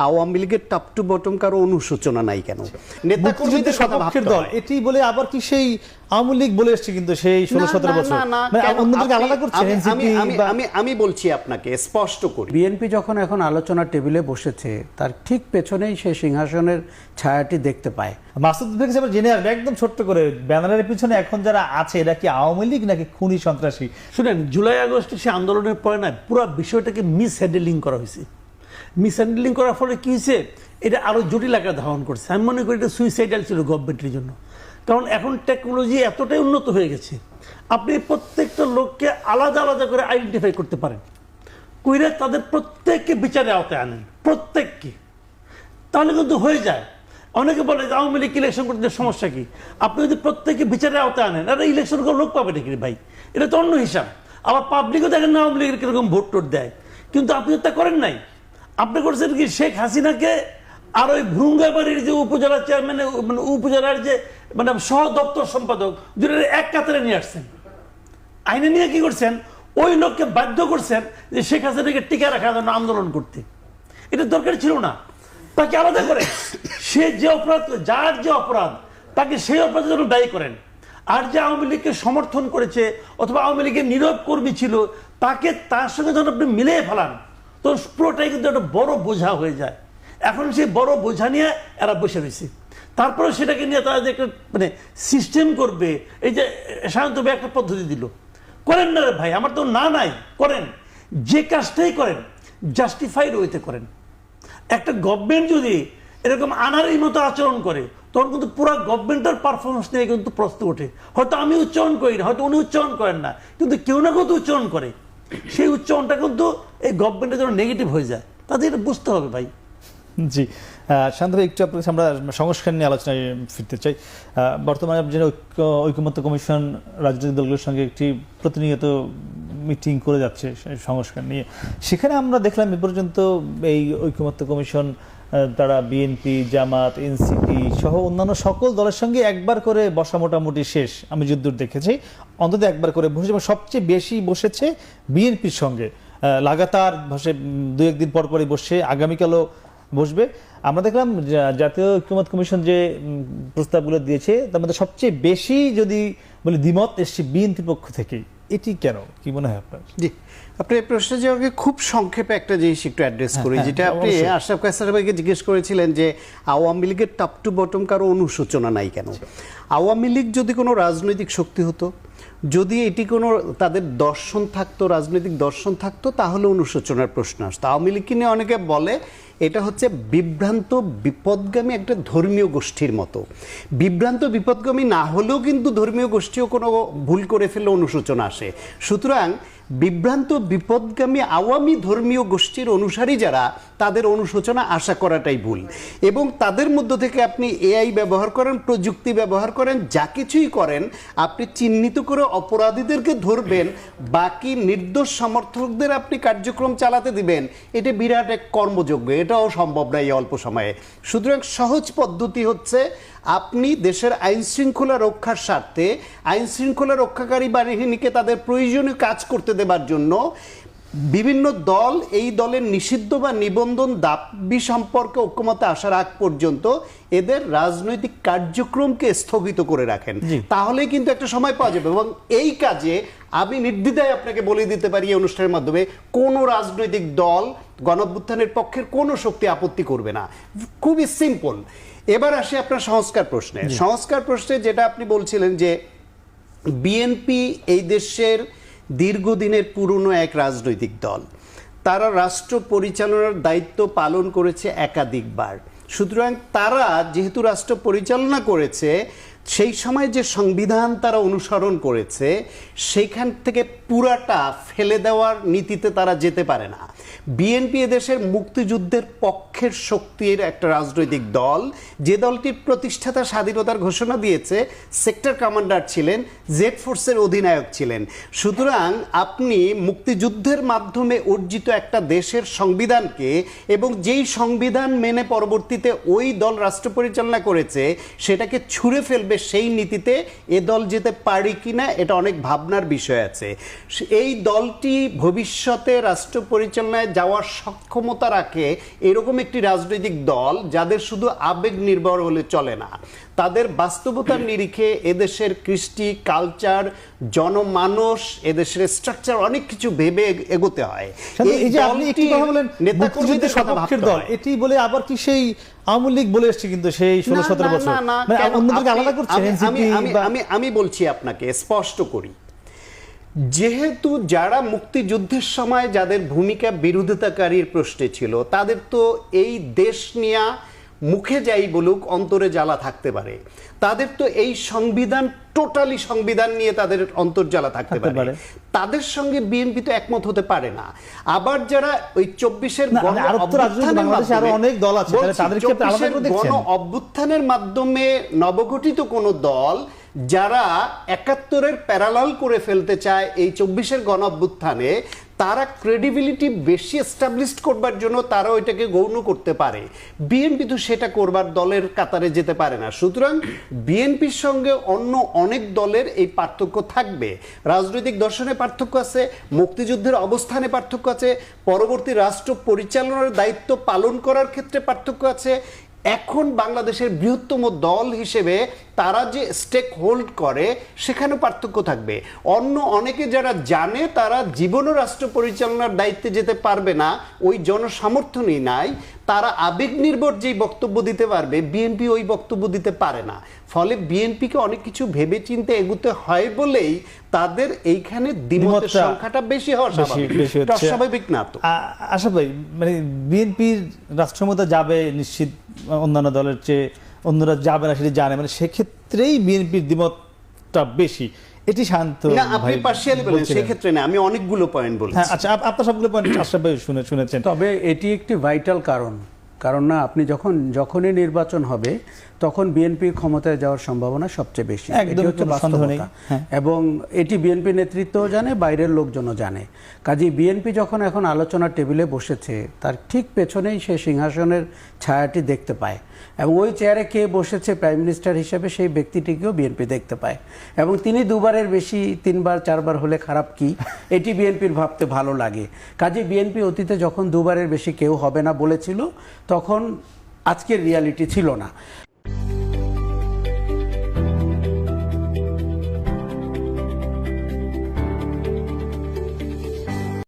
আওয়ামী লীগের top to bottom কারও অনুশোচনা নাই কেন? নেতা কর্মীদের কথা ভাবতে দল এটি বলে আবার কি সেই আওয়ামী লীগ বলে এসছে কিন্তু সেই ষোলো সতেরো বছর? মানে অন্যদেরকে আলাদা করছেন আমি- আমি- বলছি আপনাকে স্পষ্ট করি। বিএনপি যখন এখন আলোচনার টেবিলে বসেছে তার ঠিক পেছনেই সে সিংহাসনের ছায়াটি দেখতে পায়। মাসুদ জেনে আসবে একদম ছোট্ট করে। ব্যানারের পিছনে এখন যারা আছে এরা কি আওয়ামী লীগ নাকি খুনি সন্ত্রাসী? শুনেন জুলাই আগস্টে সে আন্দোলনের পরে না পুরো বিষয়টাকে মিস হ্যান্ডেলিং করা হয়েছে। মিস হ্যান্ডেলিং করার ফলে কি হয়েছে? এটা আরও জটিল আকার ধারণ করছে। আমি মনে করি এটা সুইসাইডাল ছিল গভর্নমেন্টের জন্য। কারণ এখন টেকনোলজি এতটাই উন্নত হয়ে গেছে, আপনি প্রত্যেকটা লোককে আলাদা আলাদা করে আইডেন্টিফাই করতে পারেন। কইরা তাদের প্রত্যেককে বিচারে আওতায় আনেন, প্রত্যেককে। তাহলে কিন্তু হয়ে যায়। অনেকে বলে যে আওয়ামী লীগ ইলেকশন করতে সমস্যা কি? আপনি যদি প্রত্যেকে বিচারের আওতায় আনেন এটা ইলেকশন করে লোক পাবে নাকি ভাই? এটা তো অন্য হিসাব। আবার পাবলিকও দেখেন আওয়ামী লীগের কীরকম ভোট টোট দেয়। কিন্তু আপনি তা করেন নাই। আপনি করছেন কি? শেখ হাসিনাকে আর ওই ভ্রুঙ্গাবাড়ির যে উপজেলা চেয়ারম্যান মানে উপজেলার যে মানে সহ দপ্তর সম্পাদক দুটো এক কাতারে নিয়ে আসছেন। আইনে নিয়ে কি করছেন? ওই লোককে বাধ্য করছেন যে শেখ হাসিনাকে টিকা রাখার জন্য আন্দোলন করতে। এটা দরকার ছিল না। তাকে আলাদা করে সে যে অপরাধ, যার যে অপরাধ, তাকে সেই অপরাধের জন্য দায়ী করেন। আর যে আওয়ামী লীগকে সমর্থন করেছে অথবা আওয়ামী লীগের নীরব কর্মী ছিল, তাকে তার সঙ্গে যখন আপনি মিলিয়ে ফেলান তো পুরোটাই কিন্তু একটা বড় বোঝা হয়ে যায়। এখন সেই বড় বোঝা নিয়ে এরা বসে রয়েছে। তারপরে সেটাকে নিয়ে তারা যে একটা মানে সিস্টেম করবে, এই যে, সাধারণত একটা পদ্ধতি দিল। করেন না রে ভাই, আমার তো না নাই, করেন। যে কাজটাই করেন জাস্টিফাইড ওয়েতে করেন। একটা গভর্নমেন্ট যদি এরকম আনারের মতো আচরণ করে, তখন কিন্তু পুরো গভর্নমেন্টের পারফরমেন্স নিয়ে কিন্তু প্রশ্ন ওঠে। হয়তো আমি উচ্চারণ করি না, হয়তো উনি উচ্চারণ করেন না, কিন্তু কেউ না কেউ তো উচ্চারণ করে। সেই উচ্চারণটা কিন্তু এই গভর্নমেন্টের জন্য নেগেটিভ হয়ে যায়। তাদের এটা বুঝতে হবে ভাই। জি। শান্ত ভাই, একটু আপনার আমরা সংস্কার নিয়ে আলোচনায় ফিরতে চাই। বর্তমানে যে ঐক্য, ঐক্যমত্য কমিশন, রাজনৈতিক দলগুলোর সঙ্গে একটি প্রতিনিয়ত মিটিং করে যাচ্ছে সংস্কার নিয়ে। সেখানে আমরা দেখলাম এ পর্যন্ত এই ঐক্যমত্য কমিশন তারা বিএনপি, জামাত, এনসিপি সহ অন্যান্য সকল দলের সঙ্গে একবার করে বসা মোটামুটি শেষ। আমি যদ্দূর দেখেছি, অন্তত একবার করে বসে এবং সবচেয়ে বেশি বসেছে বিএনপির সঙ্গে। লাগাতার বসে দু একদিন পর পরই বসে আগামীকালও বসবে। আমরা দেখলাম জাতীয় ঐক্যমত কমিশন যে প্রস্তাবগুলো দিয়েছে, তার মধ্যে সবচেয়ে বেশি যদি বলি দ্বিমত এসছে বিএনপির পক্ষ থেকে এটি কেন? কি মনে হয় আপনার? জি আপনি এই প্রশ্নের জবাবে খুব সংক্ষেপে একটা জিনিস একটু অ্যাড্রেস করি হ্যাঁ, যেটা আপনি। আশরাফ কাসার ভাইকে জিজ্ঞেস করেছিলেন যে আওয়ামী লীগের টপ টু বটম কারও অনুশোচনা নাই কেন? আওয়ামী লীগ যদি কোনো রাজনৈতিক শক্তি হতো যদি এটি কোনো তাদের দর্শন থাকতো রাজনৈতিক দর্শন থাকতো তাহলে অনুশোচনার প্রশ্ন আসতো। আওয়ামী লীগকে নিয়ে অনেকে বলে এটা হচ্ছে বিভ্রান্ত, বিপদগামী একটা ধর্মীয় গোষ্ঠীর মতো। বিভ্রান্ত, বিপদগামী না হলেও কিন্তু ধর্মীয় গোষ্ঠীও কোনো ভুল করে ফেললে অনুশোচনা আসে। সুতরাং বিভ্রান্ত, বিপদগামী আওয়ামী ধর্মীয় গোষ্ঠীর অনুসারী যারা, তাদের অনুশোচনা আশা করাটাই ভুল। এবং তাদের মধ্য থেকে আপনি এআই ব্যবহার করেন, প্রযুক্তি ব্যবহার করেন, যা কিছুই করেন, আপনি চিহ্নিত করে অপরাধীদেরকে ধরবেন, বাকি নির্দোষ সমর্থকদের আপনি কার্যক্রম চালাতে দিবেন, এটা বিরাট এক কর্মযোগ্য এটাও সম্ভব নয় এই অল্প সময়ে। সুতরাং সহজ পদ্ধতি হচ্ছে আপনি দেশের আইন শৃঙ্খলা রক্ষার স্বার্থে আইন শৃঙ্খলা রক্ষাকারী বাহিনীকে তাদের প্রয়োজনীয় কাজ করতে দেবার জন্য বিভিন্ন দল এই দলের নিষিদ্ধ বা নিবন্ধন দাবি সম্পর্কে ঐক্যমতে আসার আগ পর্যন্ত এদের রাজনৈতিক কার্যক্রমকে স্থগিত করে রাখেন। তাহলে কিন্তু একটা সময় পাওয়া যাবে এবং এই কাজে আমি নির্দ্বিধায় আপনাকে বলে দিতে পারি এই অনুষ্ঠানের মাধ্যমে কোনো রাজনৈতিক দল গণঅভ্যুত্থানের পক্ষের কোনো শক্তি আপত্তি করবে না। খুবই সিম্পল। এবার আসি আপনার সংস্কার প্রশ্নে। সংস্কার প্রশ্নে যেটা আপনি বলছিলেন যে বিএনপি এই দেশের দীর্ঘদিনের পুরনো এক রাজনৈতিক দল। তারা রাষ্ট্র পরিচালনার দায়িত্ব পালন করেছে একাধিকবার। সুতরাং তারা যেহেতু রাষ্ট্র পরিচালনা করেছে সেই সময় যে সংবিধান তারা অনুসরণ করেছে সেইখান থেকে পুরাটা ফেলে দেওয়ার নীতিতে তারা যেতে পারে না। বিএনপি এদেশের মুক্তিযুদ্ধের পক্ষের শক্তির একটা রাজনৈতিক দল। যে দলটির প্রতিষ্ঠাতা স্বাধীনতার ঘোষণা দিয়েছে, সেক্টর কমান্ডার ছিলেন, জেড ফোর্সের অধিনায়ক ছিলেন। সুতরাং আপনি মুক্তিযুদ্ধের মাধ্যমে অর্জিত একটা দেশের সংবিধানকে এবং যেই সংবিধান মেনে পরবর্তীতে ওই দল রাষ্ট্র পরিচালনা করেছে, সেটাকে ছুঁড়ে ফেলবে সেই নীতিতে এ দল যেতে পারি কিনা, এটা অনেক ভাবনার বিষয় আছে। এই দলটি ভবিষ্যতে রাষ্ট্র পরিচালনায় আলোচনায় যাওয়ার সক্ষমতা রাখে এরকম একটি রাজনৈতিক দল যাদের শুধু আবেগ নির্ভর হলে চলে না। তাদের বাস্তবতার নিরিখে এদেশের কৃষ্টি কালচার জনমানস এদেশের স্ট্রাকচার অনেক কিছু ভেবে এগোতে হয়। এই যে আপনি একটি কথা বলেন নেতা মুক্তিযুদ্ধের সপক্ষের দল এটি বলে আবার কি সেই আওয়ামী লীগ বলে এসছে কিন্তু সেই ষোলো সতেরো বছর? মানে আমি- আমি আমি বলছি আপনাকে স্পষ্ট করি। যেহেতু যারা মুক্তিযুদ্ধের সময় যাদের ভূমিকা বিরোধিতাকারীর প্রশ্নে ছিল তাদের তো এই দেশ নিয়ে মুখে যাই বলুক অন্তরে জ্বালা থাকতে পারে তাদের তো এই সংবিধান টোটালি সংবিধান নিয়ে তাদের অন্তর্জ্বালা থাকতে থাকতে পারে। তাদের সঙ্গে বিএনপি তো একমত হতে পারে না আবার যারা ওই চব্বিশের না, গণ আরও তো রাজনৈতিক অভ্যুত্থানের বাংলাদেশে আরও মাধ্যমে- অনেক দল আছে, তাহলে বলছি, তাদের ক্ষেত্রে আলাদা করে 24 দেখছেন? গণ অভ্যুত্থানের মাধ্যমে নবগঠিত কোন দল যারা একাত্তরের প্যারালাল করে ফেলতে চায় এই চব্বিশের গণ অভ্যুত্থানে তারা ক্রেডিবিলিটি বেশি এস্টাবলিশ করবার জন্য তারা ওইটাকে গৌণ করতে পারে। বিএনপি তো সেটা করবার দলের কাতারে যেতে পারে না। সুতরাং বিএনপির সঙ্গে অন্য অনেক দলের এই পার্থক্য থাকবে। রাজনৈতিক দর্শনে পার্থক্য আছে, মুক্তিযুদ্ধের অবস্থানে পার্থক্য আছে, পরবর্তী রাষ্ট্র পরিচালনার দায়িত্ব পালন করার ক্ষেত্রে পার্থক্য আছে এখন বাংলাদেশের বৃহত্তম দল হিসেবে তারা যে স্টেক হোল্ড করে সেখানে পার্থক্য থাকবে। অন্য অনেকে যারা জানে তারা জীবনও রাষ্ট্র পরিচালনার দায়িত্বে যেতে পারবে না ওই জনসামর্থ্যই নাই। তারা আবেগ নির্ভর যেই বক্তব্য দিতে পারবে বিএনপি ওই বক্তব্য দিতে পারে না। ফলে বিএনপিকে অনেক কিছু ভেবে চিন্তে এগুতে হয় বলেই তাদের এইখানে দ্বিমতের সংখ্যাটা বেশি হওয়া। স্বাভাবিক। না তো। আশা ভাই মানে বিএনপির রাষ্ট্রমতা যাবে নিশ্চিত অন্যান্য দলের চেয়ে অন্যরা যাবে না সেটি জানে মানে সেক্ষেত্রেই বিএনপির দ্বিমতটা বেশি। এটি শান্ত না আপনি ভাই পার্সিয়ালি বলেন। সেক্ষেত্রে না আমি অনেকগুলো পয়েন্ট বলছি। হ্যাঁ আচ্ছা আপ- আপনার সবগুলো পয়েন্ট আশ্রাফ ভাই শুনে শুনেছেন। তবে এটি একটি ভাইটাল কারণ। কারণ না আপনি যখন যখনই নির্বাচন হবে তখন বিএনপির ক্ষমতায় যাওয়ার সম্ভাবনা সবচেয়ে বেশি। এটি হচ্ছে। বাস্তবতা। হ্যাঁ। এবং এটি বিএনপি নেতৃত্বও জানে বাইরের লোকজনও জানে। কাজে বিএনপি যখন এখন আলোচনার টেবিলে বসেছে তার ঠিক পেছনেই সে সিংহাসনের ছায়াটি দেখতে পায়। এবং ওই চেয়ারে কে বসেছে প্রাইম মিনিস্টার হিসেবে সেই ব্যক্তিটিকেও বিএনপি দেখতে পায়। এবং তিনি দুবারের বেশি তিনবার চারবার হলে খারাপ কি এটি বিএনপির ভাবতে ভালো লাগে। কাজে বিএনপি অতীতে যখন দুবারের বেশি কেউ হবে না বলেছিল তখন আজকের রিয়ালিটি ছিল না।